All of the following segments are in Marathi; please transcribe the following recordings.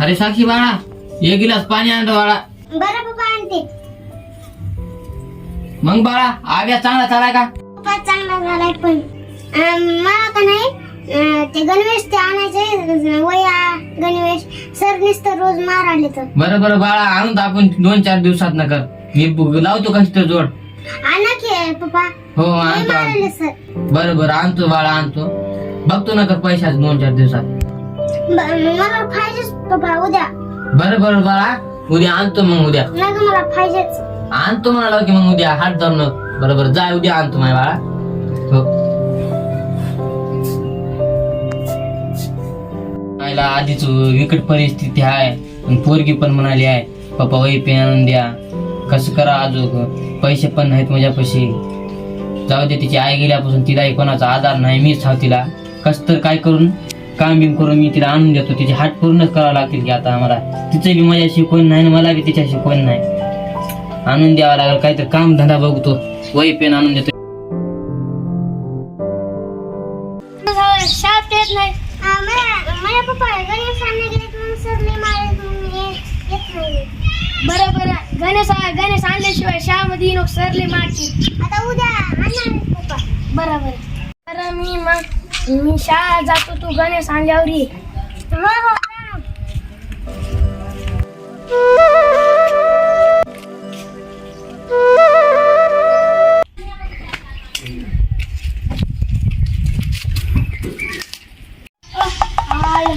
अरे साक्षी बाळा एक गिलास पाणी आणतो बाळा. बरं पप्पा आणते. मग बाळा आग्या चांगला चालाय का? पप्पा चांगला झालाय पण. अं, मला का नाही अं, ते गणवेश ते आणायचे वया गणवेश सर नुसतं रोज माराले तर. बरं बरं बाळा आणून तर आपण दोन चार दिवसात न कर. मी ब- लावतो कशी तर जोड. आणा की पप्पा. हो आणतो आणतो. मारले सर. बरं बरं आणतो बाळा आणतो. बघतो ना कर पैशाच दोन चार दिवसात. ब- मला पाहिजेच पप्पा उद्या. बरं बरं बाळा. उद्या आणतो मग उद्या. नाही का मला पाहिजेच. आणतो म्हणाला की मग उद्या. हात जाऊन बरोबर जाय उद्या आणतो माझ्या बाळा. हो. आईला आधीच विकट परिस्थिती आहे. आणि पोरगी पण म्हणाली आहे पप्पा वही पेन आणून द्या. कसं करा आजोग? पैसे पण नाहीत माझ्यापाशी. जाऊ दे तिची आई गेल्यापासून तिलाही कोणाचा आधार नाही मीच हाव तिला. कस तर काय करून? काम बिम करून मी तिला आणून देतो. तिचे हात पूर्णच करावं लागतील की आता आम्हाला. तिचं बी माझ्याशी कोण नाही आणि मला बी तिच्याशी कोण नाही. आणून द्यावा लागेल काहीतरी काम धंदा बघतो. वही पेन आणून देतो. शाळेत येत नाही. माझ्या पप्पा गणेश सर मी येत नाही. बरं बरं. गणेश गणेश आणल्याशिवाय शाळेमध्ये नको सरले मारची आता उद्या आणणार पप्पा. बरं बरं. बरं मी मग मी शाळा जातो तू गणेश आणल्यावर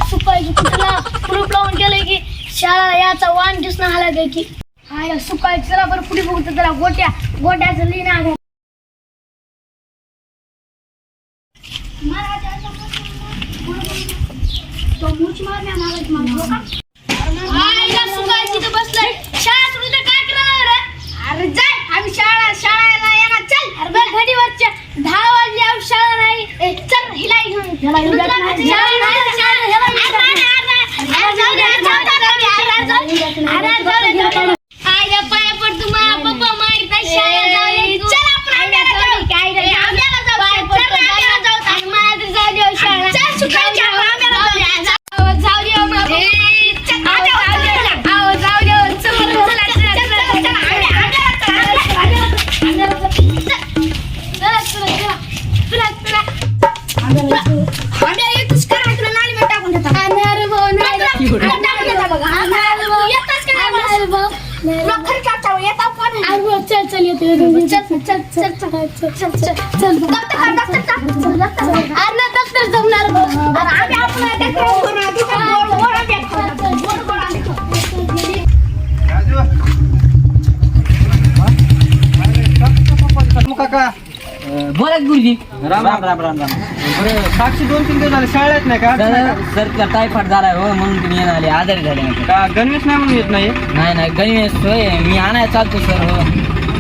सुकायची कुठला लावून गेलंय की शाळा याचा वाण दिसणं आला काय की. आय सुकायची चला बरं पुढे बघतो त्याला गोट्या गोट्याचं लिहिणं आहे आईला सुकायची पण. चल, चल, येतो, येतो. चल, चल, चल, चल, चल, चल, चल, चल. दप्तर काढ, दप्तर काढ. चल, दप्तर काढ. अरे नाही, दप्तर जमणार बघ. अरे आम्ही आपण आता काय करू? तिथं गोड- गोड आंबे आहेत. गोड- गोड आंबे खाऊ. काका बोला गुरुजी. राम राम राम राम राम. बरं साक्षी दोन तीन दिवस झाले शाळेत नाही का? सर टायफॉइड झालाय हो म्हणून तुम्ही येणार आले आजारी झाले का गणवेश नाही म्हणून येत नाही? नाही नाही गणवेश होय मी आणायला चालतो सर हो.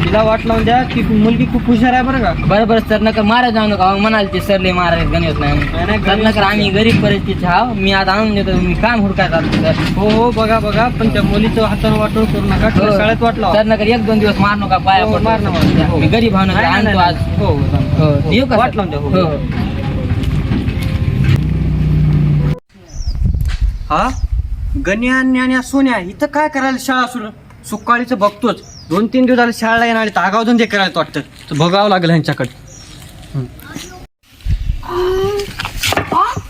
तिला वाट लावून द्या की मुलगी खूप हुशार आहे बरं का. बरं बरं सर नका मारा जाऊ नका. अहो, म्हणाल ते सरले मारा गणवेश नाही. नाही, सर नका आम्ही गरीब परिस्थिती आहो. मी आता आणून देतो मी काम हुडकाय चालतो सर हो हो बघा बघा पण त्या मुलीचं हातानं वाटोळ करू नका. तिला हो. शाळेत वाट लावा. सर नका एक दोन दिवस मार नका पाया हो, पडतो. मार नका, नका. मी गरीब भावना नाही, नाही, आणतो नाही. आज. हो हो, चालेल. हो येऊ का वाट सर? लावून द्या हो, हो. हो. हा गण्या आणि आणि सोन्या इथं काय करायला शाळा सुरू? सुकाळीचं बघतोच. दोन तीन दिवस झाले शाळेला येणार तर आगाव ते करायला वाटतं. तर बघावं लागेल ह्यांच्याकडे.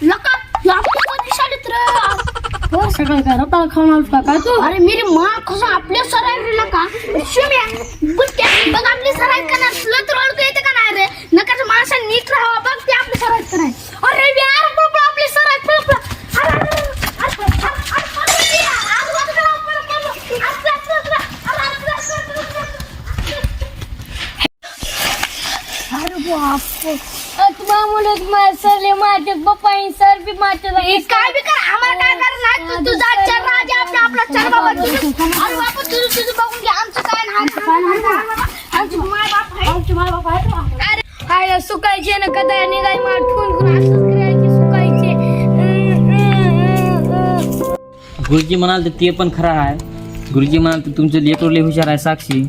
लका लागतो शाळेत हो खाऊन आलो का काय तू? अरे मेरी माँ कसं आपल्या सराय नका. शिम्या बुट्ट्या बघ आपली सराय करणार. तुला तर ओळखू येते का नाही रे नकाच माणसा नीट राहावा बघ ते आपली सराय कराय अरे यार पळपळ आपली सराय पळपळ अरे अरे, अरे, अरे, अरे, अरे, पळपळ ये. अरे, वर करा, पळ, पळ, पळ. असं, असं, असं. अरे, असं, असं, असं, असं. अरे सरले पप्पा सर बी मारते काय बी कर आम्हाला काय करणार? तू तुझा चर राजा आपला आपला चर बाबा तुझं अरे बाबा तुझं तुझं बघून घे आमचं काय नाही. आमचे माय बाप आहे काय सुकायचे ना कदा निघाय असंच करायचे सुकायचे. गुरुजी म्हणाल तर ते पण खरं आहे. गुरुजी म्हणाल तर तुमचं लेकर लय हुशार आहे साक्षी.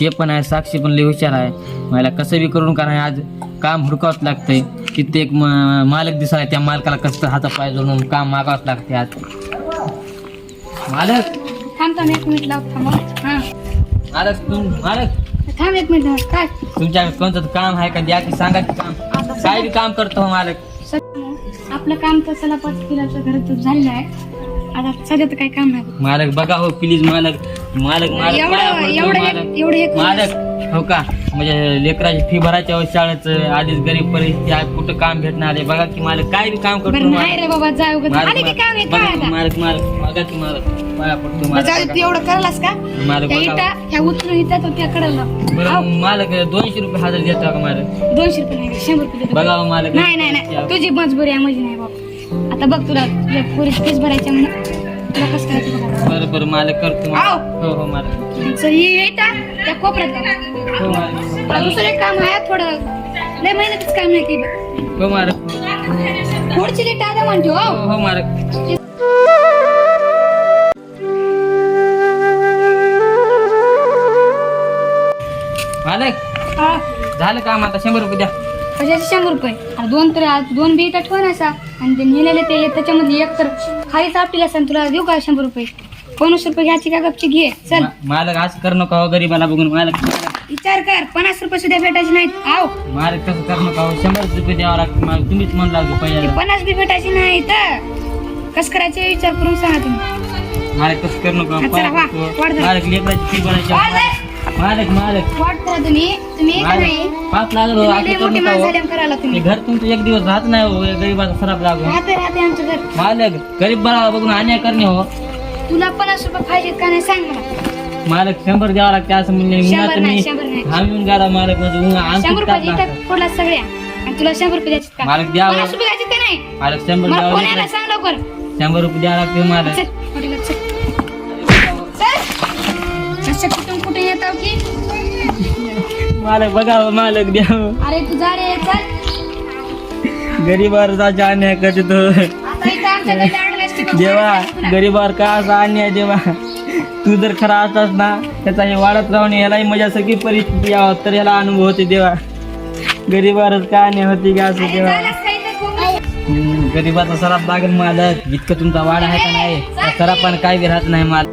ते पण आहे साक्षी पण लय हुशार आहे. मला कसं बी करून का नाही आज काम हुडकावंच लागतंय. कित्येक मालक दिसाय त्या मालकाला कसं हाता पाय जोडून काम मागावंच लागते आज. मालक! थांब थांब एक मिनिट लाव थांब हा. मालक तुम मालक! थांब एक मिनिट काय? तुमच्या कोणतं काम आहे का? द्या की सांगा की काम. काय बी काम करतो हो मालक. सध्या आपलं काम तर चला पाच किलोच्या घरात झालेलं आहे. आता सध्या तर काही काम नाही. मालक बघा हो प्लीज मालक. मालक मालक एवढं- एवढं मालक. एक- एवढं एक- मालक हो का? म्हणजे लेकराची फी भरायच्या शाळेचं आधीच गरीब परिस्थिती आहे कुठं काम भेटणार आहे? बघा की मालक काय बी काम करतो नाही. रे बाबा जा उगाच. मालक, आले की काम आहे काय बघा की आता मालक मालक. बघा की मालक. पाया पडतो मालक. जाऊ दे, तू बघा. एवढं करलास का? मालक त्या बघा. इटा ह्या उचलून इथं तो त्या कडेला बरं मालक दोनशे रुपये हजार देतो का मालक? दोनशे रुपये नाही शंभर रुपये देतो. बघा मालक. नाही नाही नाही. तुझी मजबुरी आहे माझी नाही बाबा. आता बघ तुला तुझ्या पोरीची फीस भरायची आहे म्हणून. तुला कसं. बरं बरं मालक करतो आव. हो हो मालक त्या कोपऱ्यात लाव. हो मालक. तुला दुसरं एक काम आहे थोडं लय मेहनतीच काम नाही की. हो मालक. पुढची लिट आता म्हणतो हो. हो हो मालक. मालक हा. झालं काम आता शंभर रुपये द्या. कशाचे शंभर रुपये? आणि दोन तर आज दोन बी इटा ठेवून असा. आणि ते नेलेले ते त्याच्यामध्ये एक तर खालीच आपल्याला असं तुला देऊ का शंभर रुपये? पन्नास रुपये घ्यायची का गपची घे? चल. मालक असं कर नका हो गरीबाला बघून. मालक विचार कर पन्नास रुपये सुद्धा भेटायचे नाहीत. आव. मालक कसं कर नका हो शंभर रुपये द्यावं लागतं. मालक तुम्हीच म्हणला होता ते पहिल्या पन्नास बी भेटायचे नाही तर कस करायचे? विचार करून सांगा तुम्ही. मालक कसं कर नका हा, चला, वा, वाढ जरा. मालक लेकराची फी भरायची वाढ आहे. मालक मालक. वाट करा तुम्ही. तुम्ही का नाही. पाच लागलो तुम्ही मोठी माणसं करायला तुम्ही. घर तुमचं एक दिवस राहत नाही हो गरीबाचा सराप लागून. राहते राहते आमचं घर. मालक गरीब बरा बघून अन्याय करणे हो. तुला पन्नास रुपये पाहिजेत का नाही सांग मला. मालक शंभर द्यावं लागते असं म्हणले शंभर उन्हात नाही, मी शंभर नाही. थांबून गेला मालक म्हणजे उन्हा शंभर आणखी इथं फोडला सगळ्या. आणि तुला शंभर रुपये द्यायचे का? मालक द्यावं पन्नास रुपये द्यायचे का नाही? मालक शंभर मग द्यावं कोणाला लागते. सांग लवकर. शंभर रुपये द्यावं लागते मालक. चल चल. मालक बघा हो, मालक द्या हो. अरे तू जा रे चल. गरीबावर जायचा अन्याय करतो आता इथं की बघ, देवा. गरीबावर का असा अन्याय देवा? तू जर खरा असतास ना त्याचा हे वाढत राहून यालाही मजा सगळी परिस्थिती यावं तर याला अनुभव होते देवा. गरीबावरच का अन्याय होती का असं देवा? झालंच काही तर बोंबलं. हम्म, गरीबाचा सराप लागेल मालक इतकं तुमचा वाढ आहे का नाही? त्या सरापानं काय बी राहत नाही मालक